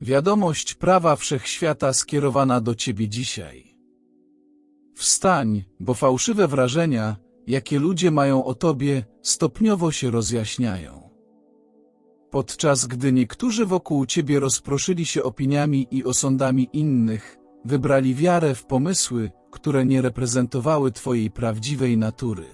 Wiadomość prawa wszechświata skierowana do ciebie dzisiaj. Wstań, bo fałszywe wrażenia, jakie ludzie mają o tobie, stopniowo się rozjaśniają. Podczas gdy niektórzy wokół ciebie rozproszyli się opiniami i osądami innych, wybrali wiarę w pomysły, które nie reprezentowały twojej prawdziwej natury.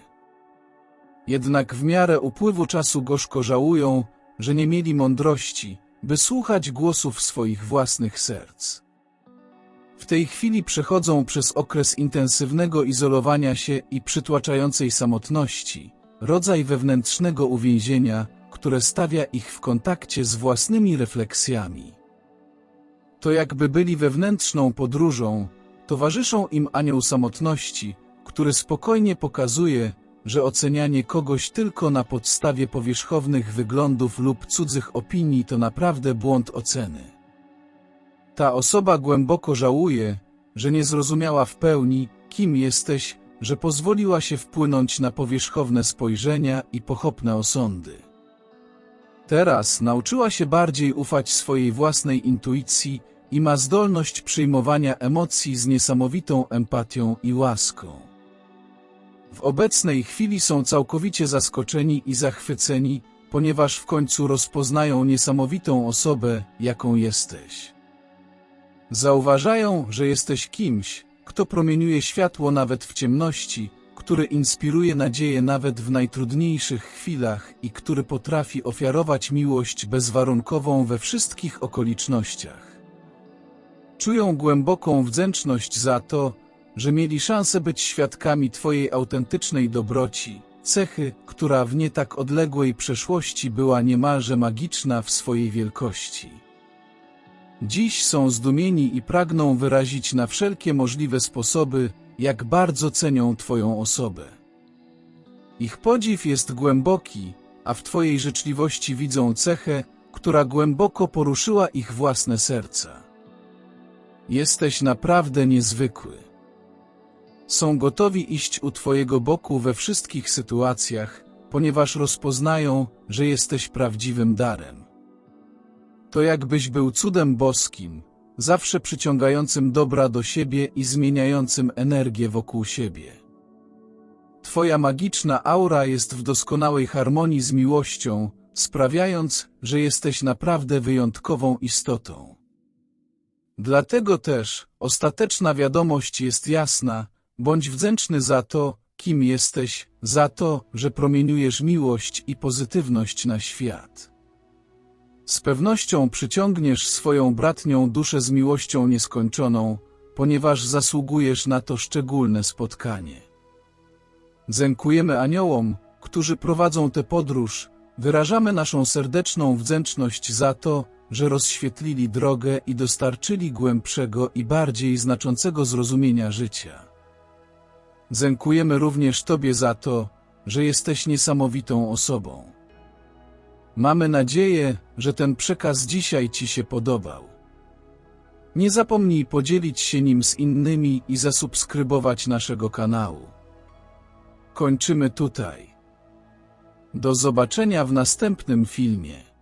Jednak w miarę upływu czasu gorzko żałują, że nie mieli mądrości, by słuchać głosów swoich własnych serc. W tej chwili przechodzą przez okres intensywnego izolowania się i przytłaczającej samotności, rodzaj wewnętrznego uwięzienia, które stawia ich w kontakcie z własnymi refleksjami. To jakby byli wewnętrzną podróżą, towarzyszą im anioł samotności, który spokojnie pokazuje, że ocenianie kogoś tylko na podstawie powierzchownych wyglądów lub cudzych opinii to naprawdę błąd oceny. Ta osoba głęboko żałuje, że nie zrozumiała w pełni, kim jesteś, że pozwoliła się wpłynąć na powierzchowne spojrzenia i pochopne osądy. Teraz nauczyła się bardziej ufać swojej własnej intuicji i ma zdolność przyjmowania emocji z niesamowitą empatią i łaską. W obecnej chwili są całkowicie zaskoczeni i zachwyceni, ponieważ w końcu rozpoznają niesamowitą osobę, jaką jesteś. Zauważają, że jesteś kimś, kto promieniuje światło nawet w ciemności, który inspiruje nadzieję nawet w najtrudniejszych chwilach i który potrafi ofiarować miłość bezwarunkową we wszystkich okolicznościach. Czują głęboką wdzięczność za to, że mieli szansę być świadkami Twojej autentycznej dobroci, cechy, która w nie tak odległej przeszłości była niemalże magiczna w swojej wielkości. Dziś są zdumieni i pragną wyrazić na wszelkie możliwe sposoby, jak bardzo cenią Twoją osobę. Ich podziw jest głęboki, a w Twojej życzliwości widzą cechę, która głęboko poruszyła ich własne serca. Jesteś naprawdę niezwykły. Są gotowi iść u Twojego boku we wszystkich sytuacjach, ponieważ rozpoznają, że jesteś prawdziwym darem. To jakbyś był cudem boskim, zawsze przyciągającym dobra do siebie i zmieniającym energię wokół siebie. Twoja magiczna aura jest w doskonałej harmonii z miłością, sprawiając, że jesteś naprawdę wyjątkową istotą. Dlatego też ostateczna wiadomość jest jasna, bądź wdzięczny za to, kim jesteś, za to, że promieniujesz miłość i pozytywność na świat. Z pewnością przyciągniesz swoją bratnią duszę z miłością nieskończoną, ponieważ zasługujesz na to szczególne spotkanie. Dziękujemy aniołom, którzy prowadzą tę podróż, wyrażamy naszą serdeczną wdzięczność za to, że rozświetlili drogę i dostarczyli głębszego i bardziej znaczącego zrozumienia życia. Dziękujemy również Tobie za to, że jesteś niesamowitą osobą. Mamy nadzieję, że ten przekaz dzisiaj Ci się podobał. Nie zapomnij podzielić się nim z innymi i zasubskrybować naszego kanału. Kończymy tutaj. Do zobaczenia w następnym filmie.